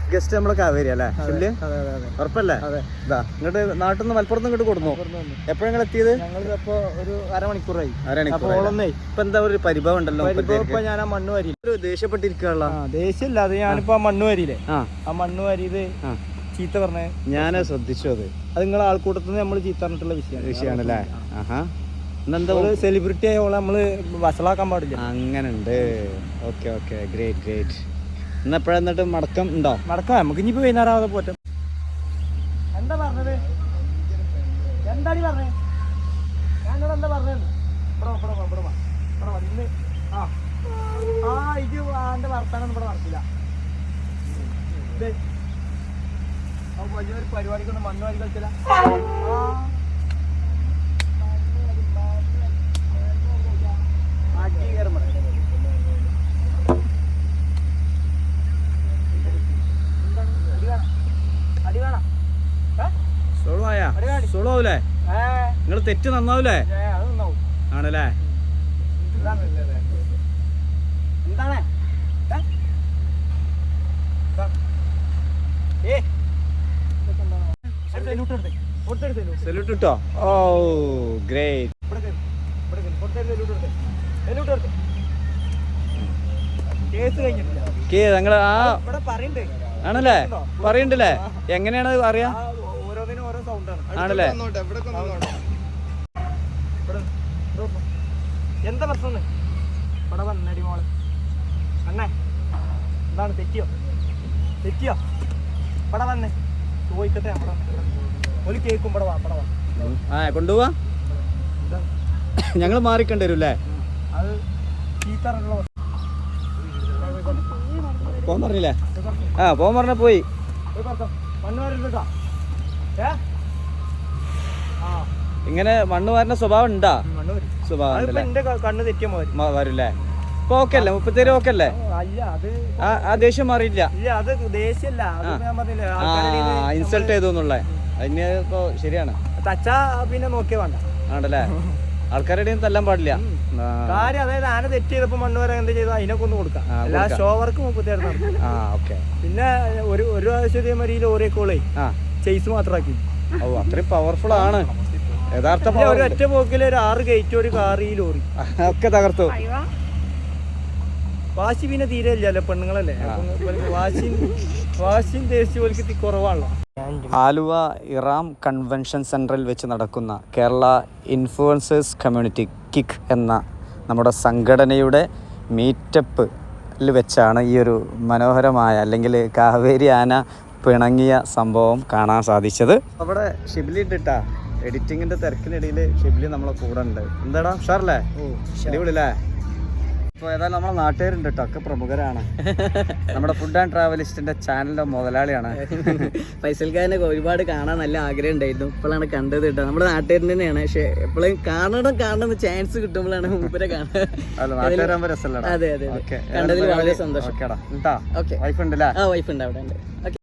Chief guest നമ്മളെ കാവേരി അല്ലേ? അതെ ഉറപ്പല്ലേ? ഇതാ ഇങ്ങോട്ട് നാട്ടിൽ നിന്ന് മലപ്പുറത്ത് ഇങ്ങോട്ട് കൊടുന്നു? എപ്പോഴും നിങ്ങൾ എത്തിയത്? ഞങ്ങളിപ്പോ ഒരു അരമണിക്കൂറായി. അരമണിക്കൂർ ഇപ്പൊ എന്താ ഒരു പരിഭവം ഉണ്ടല്ലോ ഇപ്പൊ ഞാൻ ആ മണ്ണ് വരി ആ ദേഷ്യമില്ല. അത് ഞാനിപ്പോ ആ മണ്ണ് വരിയില്ലേ ആ. മണ്ണ് വരിയത് ചീത്ത പറഞ്ഞേ ഞാൻ ശ്രദ്ധിച്ചു അത്. അത് നിങ്ങളെ ആൾക്കൂട്ടത്തിൽ നിന്ന് നമ്മൾ ചീത്ത പറഞ്ഞിട്ടുള്ള വിഷയമാണ്. വിഷയാണല്ലേ ആഹാ. സെലിബ്രിറ്റി ആയ ഓളെ നമ്മൾ വസളാക്കാൻ പാടില്ല. അങ്ങനെ ഉണ്ട് ഓക്കെ ഓക്കെ. ഗ്രേറ്റ് ഗ്രേറ്റ് ഇന്ന് എപ്പോഴെന്നിട്ട് മടക്കം ഉണ്ടോ? മടക്കാ നമുക്ക് ഇനിയിപ്പോ വൈകുന്നേരം പോറ്റും എന്താ പറഞ്ഞത്? എന്താടി നീ എന്നോട് എന്താ പറഞ്ഞത് ഇവിടെ ഇവിടെ ഇവിടെ ആ. ആ ഇത് എന്റെ വർത്താനം ഇവിടെ നടക്കില്ല. വാരി കളിച്ചില്ല ആ. അടി കയറും ഇവിടെ. അടി വേണം അടി വേണം ഏ? സോളോ ആയാ അടി കാടി. സോളോ ആവൂലേ ഏ, നിങ്ങൾ തെറ്റ് നന്നാവൂലേ ഏ, അത് നന്നാവും. ആണല്ലേ എന്താണ്? എന്താണ്? ഏ? എന്താ? ഏ. ഇതൊക്കെ എന്താണ്? എടുത്തേ, ലൂട്ട് എടുത്തേ. കൊടുത്തെടുത്തേ, ലൂട്ട്. സല്യൂട്ട് ഇട്ടോ ഓ ഗ്രേറ്റ് ഇവിടെ കേറ്. ഇവിടെ കേറ്. കൊടുത്തെടുത്തേ, ലൂട്ട് എടുത്തേ. ഏ, ലൂട്ട്. എടുത്തേ. കേസ് കഴിഞ്ഞിട്ടില്ല. കേ നിങ്ങൾ ആ ആണല്ലേ? ആണല്ലേ പറയണ്ടല്ലേ എങ്ങനെയാണ് അറിയാ ആ, ഓ- ഓരോന്നിനും ഓരോ സൗണ്ടാണ് ആണല്ലേ. എന്താ പ്രശ്നം ഇവിടെ വന്നടി മോൾ. അണ്ണേ എന്താണ് തെറ്റിയോ? തെറ്റിയോ? ഇവിടെ വന്നേ. ചോദിക്കട്ടെ അവിടെ. ഒരു കേക്കും ഇവിടെ വാ ഇവിടെ വാ. ആ കൊണ്ടുപോവാ. ഞങ്ങൾ മാറിക്കേണ്ടി വരും അല്ലേ? അത് ചീത്തറുള്ള പോകാൻ പറഞ്ഞില്ലേ? ആ പോകാൻ പറഞ്ഞ പോയി. മണ്ണ് വരരുതാ ഏ? ആ ഇങ്ങനെ മണ്ണ് വാരുന്ന സ്വഭാവം ഉണ്ടാ? വരും. സ്വഭാവം കണ്ണ് തെറ്റിയ വരൂല്ലേ? ഇപ്പൊ ഓക്കെ അല്ലേ? മുപ്പത്തേര് ഓക്കെ അല്ലേ? ആ ദേഷ്യം മാറിയില്ല? ഇൻസൾട്ട് ചെയ്തു എന്നുള്ളേ. അതിന് ഇപ്പൊ ശരിയാണ്. പിന്നെ നോക്കിയ വേണ്ട. ആണല്ലേ? ആൾക്കാരുടെ തല്ലാൻ പാടില്ല. കാര്യം അതായത് ആന തെറ്റ് ചെയ്തപ്പോ മണ്ണ് വരാൻ എന്ത് ചെയ്തു? അതിനൊക്കെ ഒന്ന് കൊടുക്കാം. കൊടുക്കാം. ഷോ വർക്ക് ഓക്കെ പിന്നെ ഒരു ഒരു ആവശ്യത്തെ മരിയിൽ ഓരോ കോളേ ചെയ്സ് മാത്രമാക്കി ഓ അത്രയും പവർഫുൾ ആണ്. യഥാർത്ഥ ഒരു ഒറ്റ പോക്കിൽ ഒരു ആറ് ഗേറ്റ് ഒരു കാർ ഈ ലോറി. ഒക്കെ തകർത്തു. വാശി പിന്നെ തീരെ ഇല്ലല്ലോ പെണ്ണുങ്ങളല്ലേ? വാശി വാശി വാശിയും വാശിയും ദേശീയ കുറവാണല്ലോ. ആലുവ ഇറാം കൺവെൻഷൻ സെന്ററിൽ വെച്ച് നടക്കുന്ന കേരള ഇൻഫ്ലുവൻസേഴ്സ് കമ്മ്യൂണിറ്റി കിക്ക് എന്ന നമ്മുടെ സംഘടനയുടെ മീറ്റപ്പിൽ വെച്ചാണ് ഈ ഒരു മനോഹരമായ അല്ലെങ്കിൽ കാവേരി ആന പിണങ്ങിയ സംഭവം കാണാൻ സാധിച്ചത്. അവിടെ ഷിബിലി ഇട്ടിട്ടാ. എഡിറ്റിങ്ങിന്റെ തിരക്കിനിടയിൽ ഷിബിലി നമ്മളെ കൂടെ ഉണ്ട്. എന്താടാ ഉഷാറല്ലേ? അടിപൊളിയല്ലേ? ഇപ്പൊ ഏതായാലും നമ്മളെ നാട്ടുകാരുണ്ട് കേട്ടോ ഒക്കെ പ്രമുഖരാണ്. നമ്മുടെ ഫുഡ് ആൻഡ് ട്രാവലിസ്റ്റിന്റെ ചാനലിന്റെ മുതലാളിയാണ്. ഫൈസൽഖാനെ ഒരുപാട് കാണാൻ നല്ല ആഗ്രഹം ഉണ്ടായിരുന്നു. ഇപ്പോഴാണ് കണ്ടത് കേട്ടോ നമ്മുടെ നാട്ടുകാരൻ തന്നെയാണ്. പക്ഷെ എപ്പോഴും കാണണം കാണണം ചാൻസ് കിട്ടുമ്പോഴാണ് മുമ്പേ കാണാൻ അതെ അതെ അതെ. ഓക്കെ. കണ്ടതിൽ വളരെ സന്തോഷം. ഓക്കെ. വൈഫ് ഉണ്ടല്ലേ? ആ വൈഫ് ഉണ്ട് അവിടെ ഉണ്ട്. ഓക്കെ.